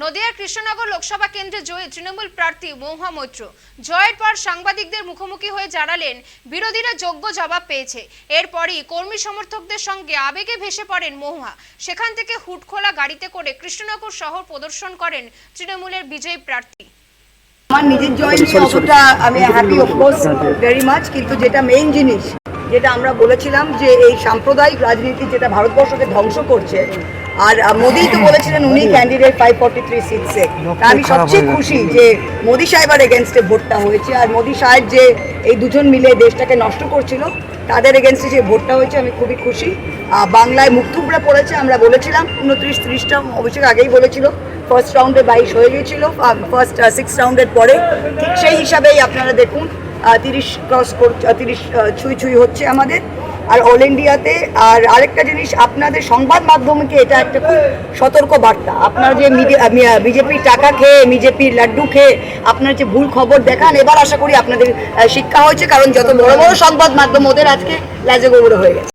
নদিয়ার কৃষ্ণনগর লোকসভা কেন্দ্রে জয়ী তৃণমূল প্রার্থী মহুয়া মৈত্র। জয়ের পর সাংবাদিকদের মুখোমুখি হয়ে জানালেন বিরোধীরা যোগ্য জবাব পেয়েছে। এরপরই কর্মী সমর্থকদের সঙ্গে আবেগে ভেসে পড়েন মহুয়া। সেখান থেকে হুটখোলা গাড়িতে করে কৃষ্ণনগর শহর প্রদর্শন করেন তৃণমূলের বিজয়ী প্রার্থী। আমার নিজের জয় নিয়ে অতটা আমি হ্যাপি অফকোর্স ভেরি মাচ কিন্তু যেটা মেইন জিনিস যেটা আমরা বলেছিলাম যে এই সাম্প্রদায়িক রাজনীতি যেটা ভারতবর্ষকে ধ্বংস করছে আর মোদিই তো বলেছিলেন উনি ক্যান্ডিডেট ফাইভ ফর্টি থ্রি সিটসে আমি সবচেয়ে খুশি যে মোদি সাহেবের এগেনস্টে ভোটটা হয়েছে আর মোদি সাহেব যে এই দুজন মিলে দেশটাকে নষ্ট করছিল তাদের এগেনস্টে যে ভোটটা হয়েছে আমি খুবই খুশি। বাংলায় মুক্তুবরা পড়েছে আমরা বলেছিলাম উনত্রিশ ত্রিশটা অভিষেক আগেই বলেছিল ফার্স্ট রাউন্ডে বাইশ হয়ে গিয়েছিল ফার্স্ট সিক্স রাউন্ডের পরে। ঠিক সেই হিসাবেই আপনারা দেখুন তিরিশ ক্রস তিরিশ ছুঁই ছুঁই হচ্ছে আমাদের। আর অল ইন্ডিয়াতে আর আরেকটা জিনিস, আপনাদের সংবাদ মাধ্যমকে এটা একটা খুব সতর্ক বার্তা। আপনারা যে বিজেপির টাকা খেয়ে, বিজেপির লাড্ডু খেয়ে আপনারা যে ভুল খবর দেখান, এবার আশা করি আপনাদের শিক্ষা হয়েছে, কারণ যত বড় বড় সংবাদ মাধ্যম ওদের আজকে লাজে গোবর হয়ে গেছে।